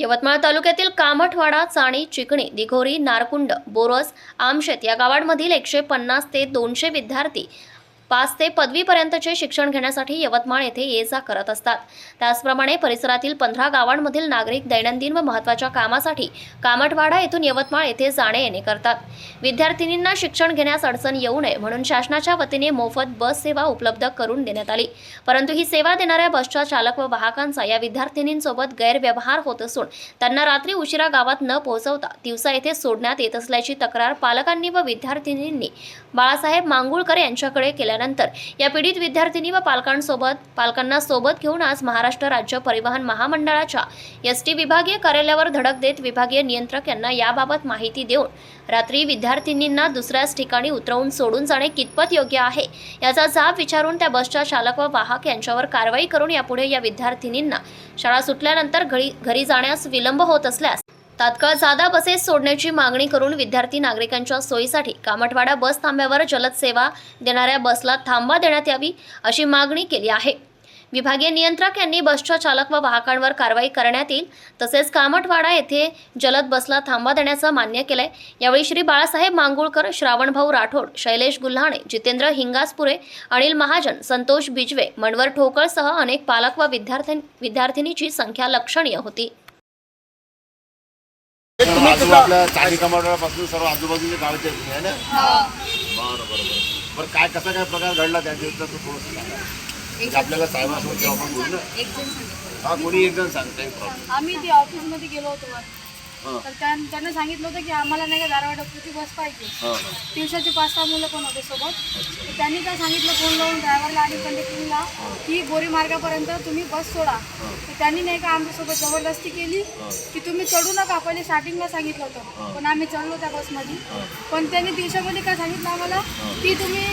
यवतमाळ तालुक्यातील कामठवाडा चाणी चिकणी दिघोरी नारकुंड बोरस आमशेत या गावांमधील एकशे पन्नास ते दोनशे विद्यार्थी पाच ते पदवीपर्यंतचे शिक्षण घेण्यासाठी यवतमाळ येथे ये जा करत असतात. त्याचप्रमाणे परिसरातील पंधरा गावांमधील नागरिक दैनंदिन व महत्त्वाच्या कामासाठी कामठवाडा येथून यवतमाळ येथे जाणे येणे करतात. विद्यार्थिनींना शिक्षण घेण्यास अडचण येऊ नये म्हणून शासनाच्या वतीने मोफत बस सेवा उपलब्ध करून देण्यात आली. परंतु ही सेवा देणाऱ्या बसच्या चालक व वाहकांचा या विद्यार्थिनींसोबत गैरव्यवहार होत असून त्यांना रात्री उशिरा गावात न पोहोचवता दिवसा येथे सोडण्यात येत असल्याची तक्रार पालकांनी व विद्यार्थिनींनी बाळासाहेब मांगुळकर यांच्याकडे केल्यानंतर या पीडित विद्यार्थिनी व पालकांसोबत पालकांना सोबत घेऊन आज महाराष्ट्र राज्य परिवहन महामंडळाच्या एस टी विभागीय कार्यालयावर धडक देत विभागीय नियंत्रक यांना याबाबत माहिती देऊन रात्री विद्यार्थिनींना दुसऱ्याच ठिकाणी उतरवून सोडून जाणे कितपत योग्य आहे याचा जाब विचारून त्या बसच्या चालक व वाहक यांच्यावर कारवाई करून यापुढे या विद्यार्थिनींना शाळा सुटल्यानंतर घरी घरी जाण्यास विलंब होत असल्यास तात्काळ जादा बसेस सोडण्याची मागणी करून विद्यार्थी नागरिकांच्या सोयीसाठी कामठवाडा बस थांब्यावर जलद सेवा देणाऱ्या बसला थांबा देण्यात यावी अशी मागणी केली आहे. विभागीय नियंत्रक यांनी बसच्या चालक व वाहकांवर कारवाई करण्यात येईल तसेच कामठवाडा येथे जलद बसला थांबा देण्याचं मान्य केलंय. यावेळी श्री बाळासाहेब मांगुळकर श्रावणभाऊ राठोड शैलेश गुल्हाणे जितेंद्र हिंगासपुरे अनिल महाजन संतोष बिजवे मनवर ठोकळसह अनेक पालक व विद्यार्थी विद्यार्थिनीची संख्या लक्षणीय होती. आजू आपल्या चारी कमाडापासून सर्व आजूबाजूचे गावचे आहे ना? बरं बरं बरं. बरं काय कसा काय प्रकार घडला त्या दिवसात तो थोडंसं सांगा. म्हणजे आपल्याला साहेबासोबत जेव्हा आपण बोलू ना. हा कोणी एक जण सांग काही प्रॉब्लेम आम्ही ते ऑफिसमध्ये गेलो होतो तर त्यां- त्यांना सांगितलं होतं की आम्हाला नाही का धारवाड डॉक्टरची बस पाहिजे. दिवसाचे पाच सहा मुलं पण होते सोबत. त्यांनी काय सांगितलं फोन लावून ड्रायव्हरला आणि कंडक्टरला की बोरी मार्गापर्यंत तुम्ही बस सोडा. तर त्यांनी नाही का आमच्यासोबत जबरदस्ती केली की तुम्ही चढू नका. पहिले स्टार्टिंगला सांगितलं होतं. पण आम्ही चढलो त्या बसमध्ये पण त्यांनी दिवसामध्ये काय सांगितलं आम्हाला की तुम्ही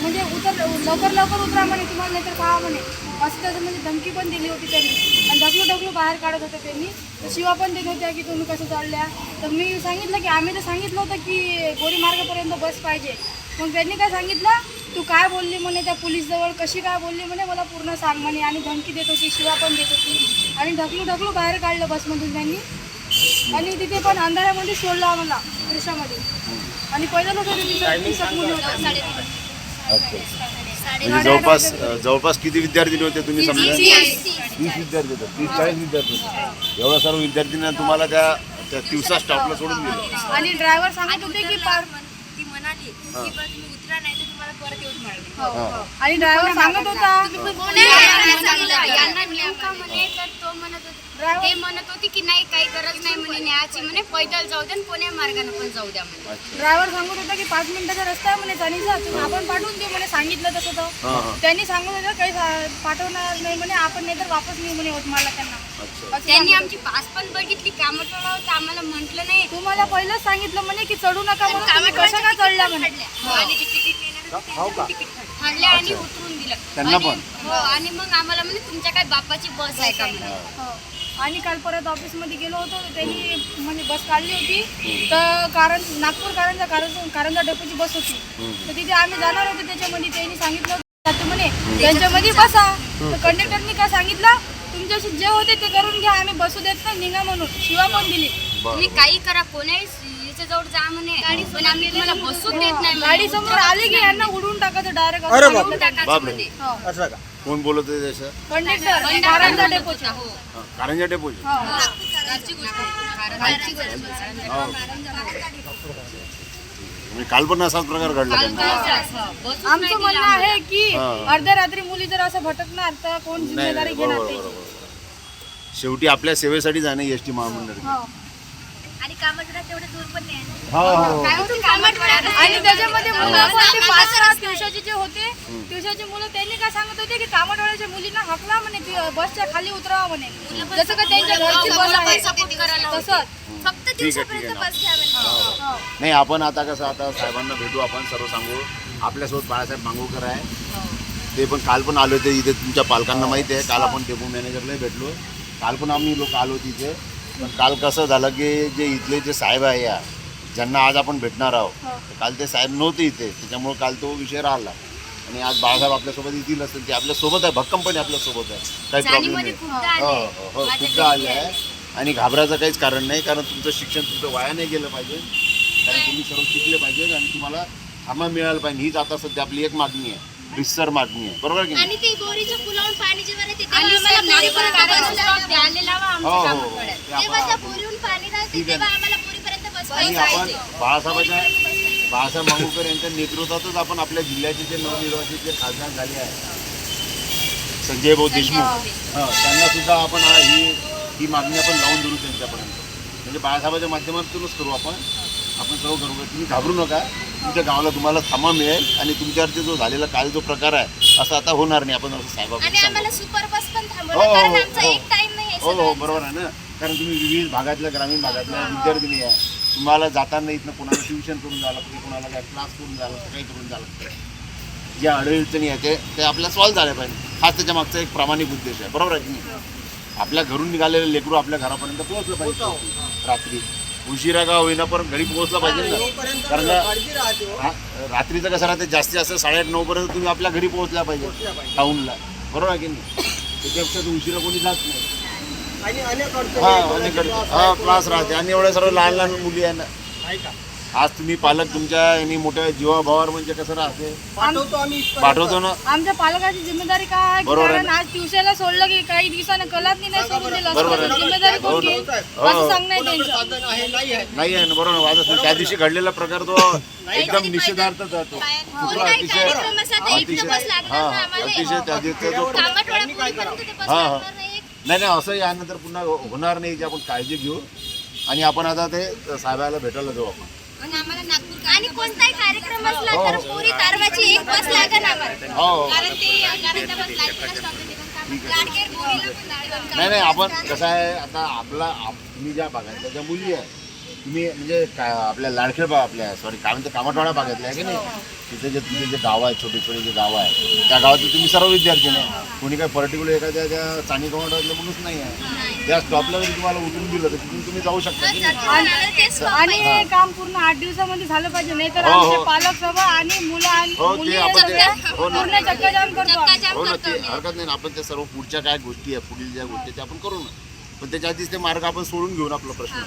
म्हणजे उतर लवकर लवकर उतरा म्हणे तुम्हाला नाहीतर पहा म्हणे. असं त्याचं म्हणजे धमकी पण दिली होती त्यांनी. आणि ढकलू ढकलू बाहेर काढत होते त्यांनी. तर शिवा पण देत होत्या की तुम्ही कसं चढल्या तर मी सांगितलं की आम्ही तर सांगितलं होतं की गोरी मार्गापर्यंत बस पाहिजे. मग त्यांनी काय सांगितलं? तू काय बोलली म्हणे त्या पोलीसजवळ? कशी काय बोलली म्हणे? मला पूर्ण सांग म्हणे. आणि धमकी देत होती शिवा पण देत होती. आणि ढकलू ढकलू बाहेर काढलं बसमधून त्यांनी. आणि तिथे पण अंधारामध्ये सोडलं आम्हाला रिक्षामध्ये आणि पहिलं लोक दिसत मुली होत्या. म्हणजे जवळपास जवळपास किती विद्यार्थी होते तुम्ही समजा? तीस विद्यार्थी. होते तीस चाळीस विद्यार्थी होते. एवढ्या सर्व विद्यार्थ्यांना तुम्हाला त्या त्या दिवसा स्टॉपला सोडून दिलं. आणि ड्रायव्हर सांगत होते की पार ती म्हणाली की बस तुम्ही उतरा नाही तर तुम्हाला परत येऊन मारले हां आणि ड्रायव्हर सांगत होता यांना नेऊ का म्हणे तर तो म्हणत होता ते म्हणत होती की नाही काही न्यायाची म्हणे पैदल जाऊ द्या आणि कोण्या मार्गाने पण जाऊ द्या म्हणे. ड्रायव्हर सांगत होता की पाच मिनिटाचा रस्ता आहे म्हणे तुम्ही आपण पाठवून देऊ म्हणे सांगितलं तसं तर. हां हां. त्यांनी सांगत होतं काही सा- पाठवणार नाही म्हणे आपण नाही तर वापस नेऊ म्हणे यवतमाळला त्यांना. अच्छा. असं त्यांनी सांगत आमची पास पण बघितली कामटवाला होता आम्हाला म्हटलं नाही. होते. तुम्हाला पहिलंच सांगितलं म्हणे की चढू नका म्हणून तुम्ही कशा का चढल्या म्हणे? हो. का? आणि उतरून दिलं. त्यांना आणि- पण? हो आणि मग आम्हाला म्हणे तुमच्या काय बापाची बस आहे का? म्हणे. हो. आणि काल परत ऑफिसमध्ये गेलो होतो तर त्यांनी म्हणजे बस काढली होती. तर कारण नागपूर कारंजा कारंजा कारंजा डेपोची बस होती. तर तिथे आम्ही जाणार होतो त्याच्यामध्ये त्यांनी सांगितलं होतं. म्हणे त्यांच्यामध्ये बसा. तर कंडक्टरनी काय सांगितलं? तुमच्याशी जे होते ते करून घ्या आम्ही बसू देत नाही निघा म्हणून. शिवा पण दिली. तुम्ही काही करा कोणाही याच्या जवळ जा म्हणे. पण आम्ही तुम्हाला बसू देत नाही. गाडी समोर आली की यांना उडून टाकायचं डायरेक्ट उडवून टाकायचं बापरे. म्हणे. असं का? कोण बोलत त्याचं कारंजा हो हां, कारंजा डेपोची हो. आहे. घरची गोष्ट आहे. हो. म्हणजे काल पण असाच प्रकार घडला आमचं म्हणणं आहे की हा. अर्ध्या रात्री मुली जर असं भटकणार तर कोण नाही जिम्मेदारी नाही घेणार बरोबर त्याची? बरोबर. शेवटी आपल्या सेवेसाठी जाणे एस टी महामंडळ हो. आणि कामाचं तेवढं दूर पण नाही. आहे. हो हो. काय होतं? कामात आणि त्याच्यामध्ये मुलं पण ते पाच सहा दिवसाचे जे होते दिवसाची मुलं त्यांनी काय सांगत होते की कामाटवाड्याच्या मुलींना हकला म्हणे ती बसच्या खाली उतरावा म्हणे. जसं का त्यांच्या घरची बस आहे. सपोर्ट करायला होते. तसंच फक्त ठीक आहे ठीक आहे. दिवसापर्यंत ना. बस घ्या म्हणे. हो. नाही आपण आता कसं आता साहेबांना भेटू आपण सर्व सांगू. आपल्यासोबत बाळासाहेब मांगूळकर आहे. ते पण काल पण आले होते इथे तुमच्या पालकांना माहिती आहे. काल आपण डेपो मॅनेजरला भेटलो. काल पण आम्ही लोक आलो तिथे. पण काल कसं झालं की जे इथले जे साहेब आहे या ज्यांना आज आपण भेटणार आहोत तर काल ते साहेब नव्हते इथे त्याच्यामुळे काल तो विषय राहिला. आणि आज बाळासाहेब आपल्यासोबत येतील असतील ते आपल्यासोबत आहे भक्कमपणे आपल्यासोबत आहे. काही प्रॉब्लेम जाणीमध्ये नाही. हो. हो हो माझ्या खूपदा आले आहे. आणि घाबरायचं काहीच कारण नाही कारण तुमचं शिक्षण तुमचं वाया नाही गेलं पाहिजे. कारण तुम्ही सर्व शिकले पाहिजे आणि तुम्हाला थांबा मिळायला पाहिजे. हीच आता सध्या आपली एक मागणी आहे रिसर मागणी आहे. बरोबर की नाही? आणि ते बोरीच्या पुलावून पाणी जेव्हा येते आणि आम्हाला stop द्यायला लावा हो आमच्या हो. कामाकडे. ते आपण- जेव्हा त्या बोरीहून पाणी राहते ठीक आहे. तेव्हा आम्हाला आणि आपण बाळासाहेबांच्या बाळासाहेब मांगूरकर यांच्या नेतृत्वातच आपण आपल्या जिल्ह्याचे जे नवनिर्वाचित जे खासदार झाले आहेत संजय भाऊ देशमुख हां त्यांना सुद्धा आपण हा ही ही मागणी आपण लावून धरू त्यांच्यापर्यंत. म्हणजे बाळासाहेबांच्या माध्यमातूनच करू आपण. आपण सर्व करू तुम्ही घाबरू नका. तुमच्या गावाला तुम्हाला थांबा मिळेल आणि तुमच्यावरती जो झालेला काल जो प्रकार आहे असं आता होणार नाही आपण असं आणि आम्हाला सुपर बस पण हो, थांबवलं हो, कारण हो, आमचा हो. एक टाइम नाही आहे हो हो सगळ्यांचा. बरोबर आहे ना. कारण तुम्ही विविध भागातल्या ग्रामीण भागातल्या विद्यार्थिनी आहे. तुम्हाला जाताना इथनं कोणाला ट्युशन करून जावं लागतं कोणाला काय क्लास करून जावं लागतं काही करून जावं लागतं. जे अडचणी आहे ते ते आपल्याला सॉल्व्ह झाले पाहिजे. हाच त्याच्या मागचा एक प्रामाणिक उद्देश आहे. बरोबर आहे की नाही? आपल्या घरून निघालेलं लेकरू आपल्या घरापर्यंत पोहोचलं पाहिजे. रात्री. उशिरा का होईना पण घरी पोहोचलं पाहिजे ना. कारण का हा, रात्रीचं कसं राहते जास्तीत जास्त साडेआठ नऊ पर्यंत तुम्ही आपल्या घरी पोहोचल्या पाहिजे टाऊनला. बरोबर आहे की नाही? त्याच्यापेक्षा उशिरा कोणी जात नाही. हा हा क्लास राहते. आणि एवढ्या सर्व लहान लहान मुली आहे ना. आज तुम्ही पालक तुमच्या यांनी मोठ्या जीवाभावावर म्हणजे कसं राहते पाठवतो आम्ही. पाठवतो ना आमच्या पालकाची जिम्मेदारी काय आहे बरोबर आहे कारण आज ट्युशनला सोडलं की काही दिवसानं कलात नाही सोडून दिलं बरोबर असतं. आहे. जिम्मेदारी हो कोण ना. घेईल हो. असं सांगणं आहे कोणाकडे त्यांचं साधन आहे नाही आहे नाही आहे ना बरोबर वाजत नाही. त्या दिवशी घडलेला प्रकार तो एकदम निषेधार्थ जातो कोणताही अतिशय अतिशय हा हा. अतिशय त्या दिवशी हा, हा. नाही नाही असं यानंतर पुन्हा होणार नाही याची आपण काळजी घेऊ आणि आपण आता ते साहेबाला भेटायला जाऊ आपण आणि कोणताही कार्यक्रम असला तर पोरी तारवाची एक बस लागेल आम्हाला. हो. कारण ते कारण त्या बस. नाही नाही आपण कसं आहे आता आपला आप- तुम्ही ज्या भागातल्या ज्या मुली आहे. तुम्ही म्हणजे काय आपल्या लाडखेड भाग आपल्या सॉरी काय म्हणते कामटवाडा भागातल्या आहे की नाही? तिथे जे तुमचे जे गाव आहे छोटे छोटे जे गाव आहे त्या गावातले तुम्ही सर्व विद्यार्थी नाही. कोणी काही पर्टिक्युलर एखाद्या त्या चाणी म्हणूनच नाही आहे. त्या स्टॉपला जरी तुम्हाला उतरून दिलं तर तिथून तुम्ही जाऊ शकता की नाही आणि हे काम पूर्ण आठ दिवसामध्ये झालं पाहिजे नाही तर हो, हो. आमचे पालक सभा आणि मुलं आणि हो, ते मुली आपण ते- सगळ्या हो ना. पूर्ण चक्काजाम करतो आम्ही. चक्काजाम हो ना करतो ते आम्ही. हरकत नाही ना आपण त्या सर्व पुढच्या काय गोष्टी आहे पुढील ज्या गोष्टी आहेत त्या आपण करू ना पण त्याच्या आधीच ते मार्ग आपण सोडून घेऊन आपला प्रश्न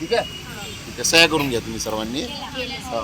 ठीक आहे ठीक आहे सह्या करून घ्या तुम्ही सर्वांनी हो.